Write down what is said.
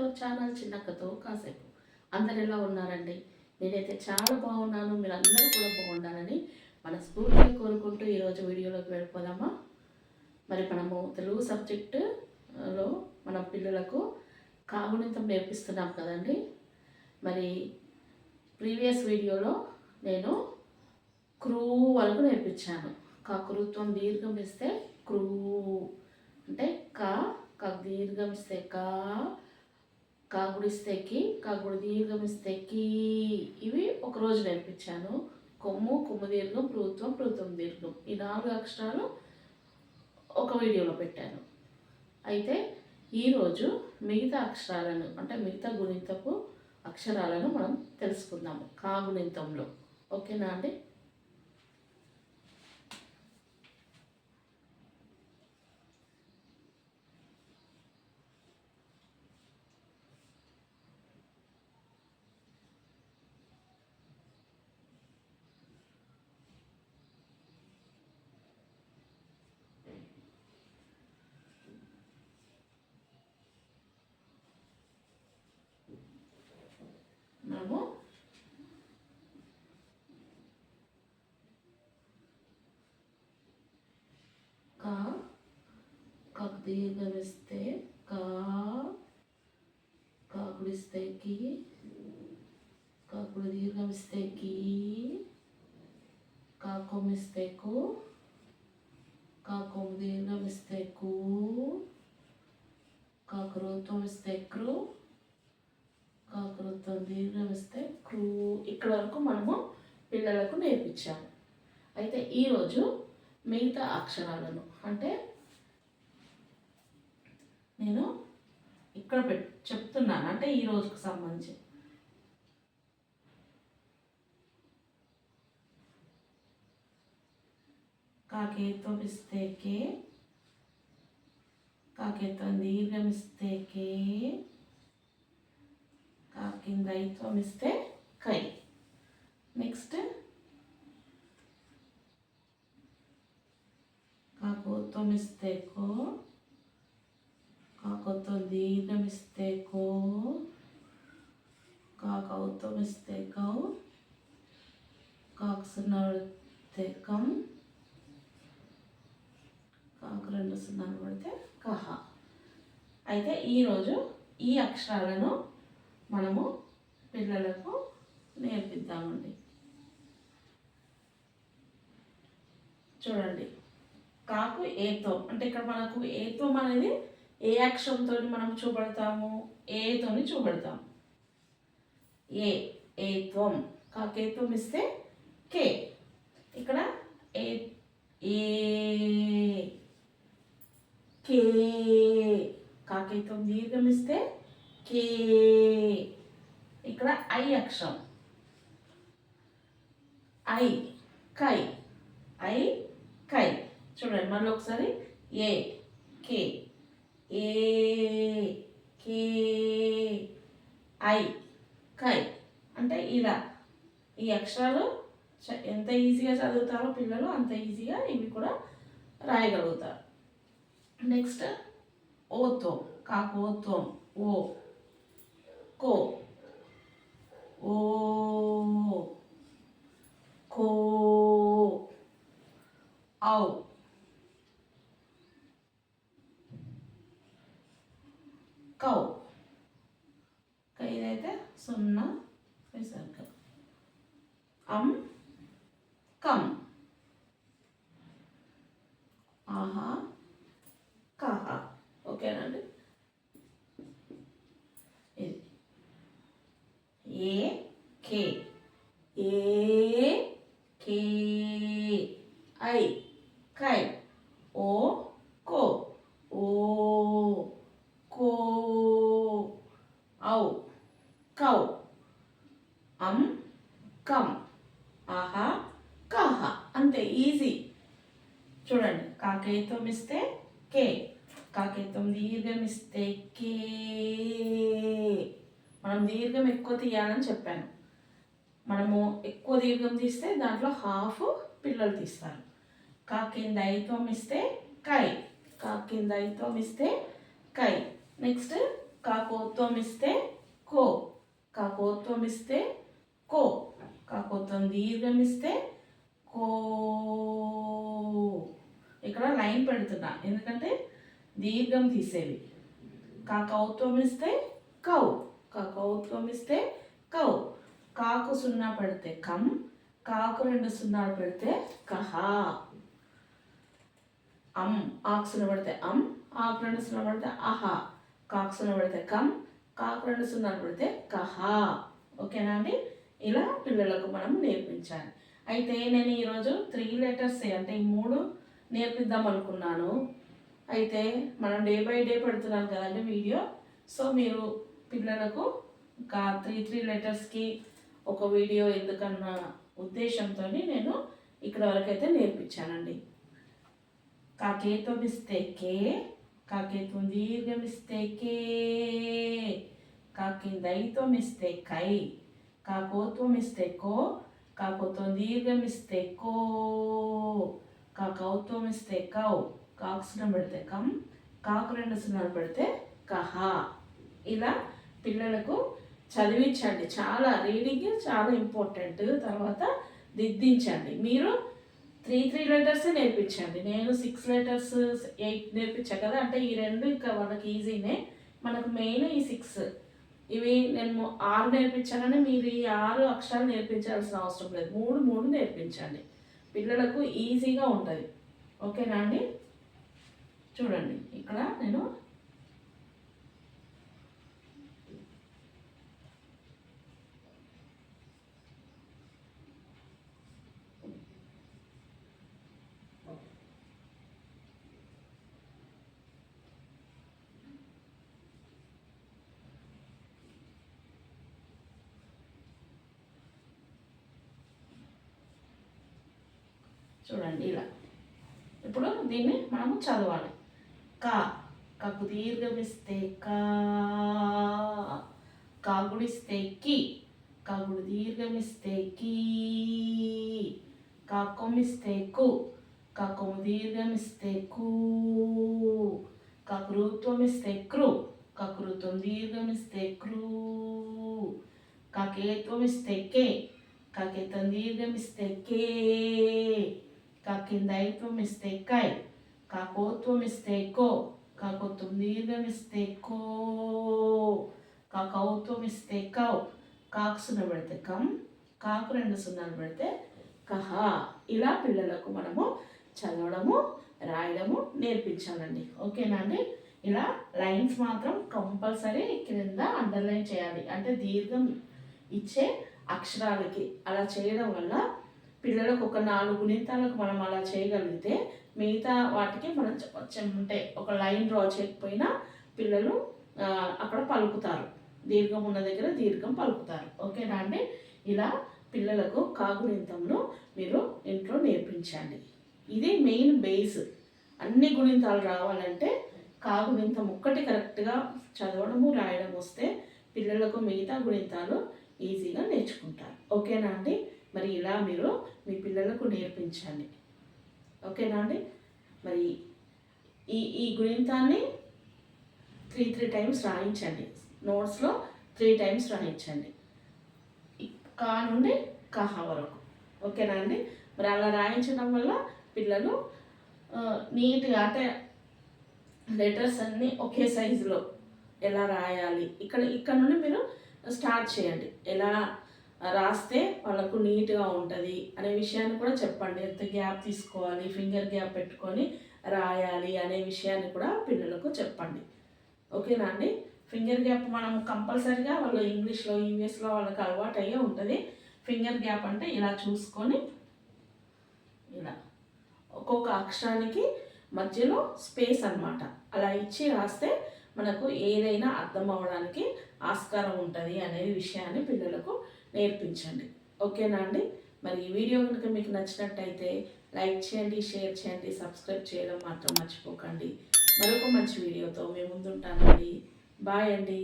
Our channel చిన్నక్కతో కాసేపు. అందరు ఎలా ఉన్నారండి? నేనైతే చాలా బాగున్నాను. మీరు అందరూ కూడా బాగుండాలని మనస్ఫూర్తిగా కోరుకుంటూ ఈరోజు వీడియోలోకి వెళ్ళిపోదామా? మరి మనము తెలుగు సబ్జెక్టులో మన పిల్లలకు కాగుణితం నేర్పిస్తున్నాం కదండి? మరి ప్రీవియస్ వీడియోలో నేను క్రూ వరకు నేర్పించాను. కాకృత్వం దీర్ఘం ఇస్తే క్రూ అంటే కా కా దీర్ఘం ఇస్తే కా కాగుడిస్తేకి కాగుడి దీర్ఘం ఇస్తే ఇవి ఒక రోజు నేర్పించాను. కొమ్ము కొమ్ము దీర్ఘం ప్రభుత్వం ప్రభుత్వం దీర్ఘం. ఈ నాలుగు అక్షరాలు ఒక వీడియోలో పెట్టాను. అయితే ఈరోజు మిగతా అక్షరాలను అంటే మిగతా గుణితపు అక్షరాలను మనం తెలుసుకుందాము. కాగుణితంలో. ఓకేనా అండి? మనము కా కాకు దీర్ఘం ఇస్తే కా కాకుడిస్తే కి కాకుడు దీర్ఘం ఇస్తే కీ కాకొమ్మిస్తే కు కాకొమ్ము దీర్ఘం ఇస్తే కాకు రోతం ఇస్తే క్రూ కాకృతం దీర్ఘమిస్తే క్రూ ఇక్కడ వరకు మనము పిల్లలకు నేర్పించాము. అయితే ఈరోజు మిగతా అక్షరాలను అంటే నేను ఇక్కడ పెట్ చెప్తున్నాను అంటే ఈ రోజుకు సంబంధించి. కాకేతో ఇస్తే కే కాకేతో దీర్ఘమిస్తే కే కింద ఐత్వం ఇస్తే కై. నెక్స్ట్ కాకోత్వం ఇస్తే కో. కాకోత్వం దీర్ఘం ఇస్తే కో. కాకౌత్వం ఇస్తే కౌ. కాకు సున్నాలు పడితే కం. కాకు రెండు సున్నాలు పడితే కహ. అయితే ఈరోజు ఈ అక్షరాలను మనము పిల్లలకు నేర్పిద్దామండి. చూడండి. కాకు ఏతో అంటే ఇక్కడ మనకు ఏత్వం అనేది ఏ అక్షరంతో మనం చూపెడతాము? ఏతోని చూపెడతాము. ఏ ఏత్వం. కాకేత్వం ఇస్తే కే. ఇక్కడ ఏ ఏ కే. కాకేత్వం దీర్ఘం ఇస్తే కే ఇక్కడ ఐ అక్షరం. ఐ కై. ఐ కై. చూడండి మళ్ళీ ఒకసారి. ఏ కే. ఏ కే. ఐ కై. అంటే ఇలా. ఈ అక్షరాలు చ- ఎంత ఈజీగా చదువుతారో పిల్లలు అంత ఈజీగా ఇవి కూడా రాయగలుగుతారు. నెక్స్ట్ ఓతో కాకోత్వం ఓ. కో ఓ కో ఔ కౌ ఇదైతే సున్నా విసర్గ అం కం ఆహా కహ ఓకేనండి ఇది ఏ కే. ఏ కే. ఐ. కై. ఓ కో. ఓ కో. ఔ. కౌ. అం. కం. ఆహా. కహ. అంతే ఈజీ. చూడండి కాకేతం ఇస్తే కే. కాకేతం దీర్ఘం ఇస్తే కే. మనం దీర్ఘం ఎక్కువ తీయాలని చెప్పాను. మనము ఎక్కువ దీర్ఘం తీస్తే దాంట్లో హాఫ్ పిల్లలు తీస్తారు. కా కింద ఐత్వం ఇస్తే కై. కా కింద ఐత్వం ఇస్తే కై. నెక్స్ట్ కాకోత్వం ఇస్తే కో. కాకోత్వం ఇస్తే కో. కాకోత్వం దీర్ఘం ఇస్తే కో. ఇక్కడ లైన్ పెడుతున్నా. ఎందుకంటే దీర్ఘం తీసేవి. కాకౌత్వం ఇస్తే కౌ. కాకౌత్వం ఇస్తే కౌ. కాకు సున్నా పెడితే కం కాకు రెండు సున్నాలు పెడితే కహ. అమ్ ఆకు సున్నా పెడితే అమ్ ఆకు రెండు సున్నా పెడితే అహ. కాకు సున్నా పెడితే కం కాకు రెండు సున్నాలు పెడితే కహ. ఓకేనా అండి? ఇలా పిల్లలకు మనం నేర్పించాలి. అయితే నేను ఈరోజు త్రీ లెటర్స్ అంటే ఈ మూడు నేర్పిద్దాం అనుకున్నాను. అయితే మనం డే బై డే పెడుతున్నాం కదండి వీడియో. సో మీరు పిల్లలకు ఒక త్రీ త్రీ లెటర్స్కి ఒక వీడియో ఎందుకన్న ఉద్దేశంతో నేను ఇక్కడ వరకైతే నేర్పించానండి. కాకేతో ఇస్తే కే కాకేతో దీర్ఘం ఇస్తే కే కాకి కాకిందైతో ఇస్తే కై కాకోత్వం ఇస్తే కో కాకోత్వం దీర్ఘం ఇస్తే కో కాకౌత్వం ఇస్తే కౌ కాకుసునం పెడితే కం కాకు రెండు సున్నాలు పెడితే కహ. ఇలా పిల్లలకు చదివించండి. చాలా రీడింగ్ చాలా ఇంపార్టెంట్. తర్వాత దిద్దించండి. మీరు త్రీ త్రీ లెటర్స్ నేర్పించండి. నేను సిక్స్ లెటర్స్ ఎయిట్ నేర్పించా కదా? అంటే ఈ రెండు ఇంకా వాళ్ళకి ఈజీనే. మనకు మెయిన్ ఈ సిక్స్. ఇవి నేను ఆరు నేర్పించానని మీరు ఈ ఆరు అక్షరాలు నేర్పించాల్సిన అవసరం లేదు. మూడు మూడు నేర్పించండి. పిల్లలకు ఈజీగా ఉంటుంది. ఓకేనా అండి? చూడండి. ఇక్కడ నేను చూడండి ఇలా. ఇప్పుడు దీన్ని మనము చదవాలి. కా. కాకు దీర్ఘమిస్తే కా. కాకుడిస్తే కి. కాకుడు దీర్ఘమిస్తే కీ. కాకొమిస్తే కు. కాకొము దీర్ఘమిస్తే కూ. కాకృత్వమిస్తే క్రు కాకృత్వం దీర్ఘమిస్తే క్రూ కాకేత్వమిస్తే కే. కాకేతం దీర్ఘమిస్తే కే. కాకిందైత్వం ఇస్తే కై కాకోత్వం ఇస్తే కో కాకోత్వం దీర్ఘం ఇస్తే కో కాకౌత్వం ఇస్తే కౌ కాకు సున్న పెడితే కం కాకు రెండు సున్నాలు పెడితే కహ ఇలా పిల్లలకు మనము చదవడము రాయడము నేర్పించాలండి ఓకేనా అండి ఇలా లైన్స్ మాత్రం కంపల్సరీ క్రింద అండర్లైన్ చేయాలి అంటే దీర్ఘం ఇచ్చే అక్షరాలకి అలా చేయడం వల్ల పిల్లలకు ఒక నాలుగు నిమిషాలకు మనం అలా చేయగలిగితే మిగతా వాటికి మనం కొంచెం అంటే ఒక లైన్ డ్రా చేయకపోయినా పిల్లలు అక్కడ పలుకుతారు. దీర్ఘం ఉన్న దగ్గర దీర్ఘం పలుకుతారు. ఓకేనా అండి? ఇలా పిల్లలకు కాగుణింతంలో మీరు ఇంట్లో నేర్పించండి. ఇది మెయిన్ బేస్. అన్ని గుణింతాలు రావాలంటే కాగుణింతం ఒక్కటి కరెక్ట్గా చదవడము రాయడం వస్తే పిల్లలకు మిగతా గుణింతాలు ఈజీగా నేర్చుకుంటారు. ఓకేనా అండి? మరి ఇలా మీరు మీ పిల్లలకు నేర్పించండి. ఓకేనా అండి? మరి ఈ ఈ గుణింతాన్ని త్రీ త్రీ టైమ్స్ రాయించండి. నోట్స్లో త్రీ టైమ్స్ రాయించండి. కా నుండి కహ వరకు. ఓకేనా అండి? మరి అలా రాయించడం వల్ల పిల్లలు నీట్గా అంటే లెటర్స్ అన్నీ ఒకే సైజులో ఎలా రాయాలి? ఇక్కడ ఇక్కడ నుండి మీరు స్టార్ట్ చేయండి. ఎలా రాస్తే వాళ్ళకు నీట్గా ఉంటుంది అనే విషయాన్ని కూడా చెప్పండి. ఎంత గ్యాప్ తీసుకోవాలి ఫింగర్ గ్యాప్ పెట్టుకొని రాయాలి అనే విషయాన్ని కూడా పిల్లలకు చెప్పండి. ఓకేనా అండి? ఫింగర్ గ్యాప్ మనం కంపల్సరిగా వాళ్ళు ఇంగ్లీష్లో యూఎస్లో వాళ్ళకి అలవాటు అయ్యే ఉంటుంది. ఫింగర్ గ్యాప్ అంటే ఇలా చూసుకొని ఇలా ఒక్కొక్క అక్షరానికి మధ్యలో స్పేస్ అనమాట అలా ఇచ్చి రాస్తే మనకు ఏదైనా అర్థం అవ్వడానికి ఆస్కారం ఉంటుంది అనే విషయాన్ని పిల్లలకు నేర్పించండి. ఓకేనా అండి? మరి ఈ వీడియో కనుక మీకు నచ్చినట్టయితే లైక్ చేయండి షేర్ చేయండి సబ్స్క్రైబ్ చేయడం మాత్రం మర్చిపోకండి. మరొక మంచి వీడియోతో మేము ముందుంటానండి. బాయ్ అండి.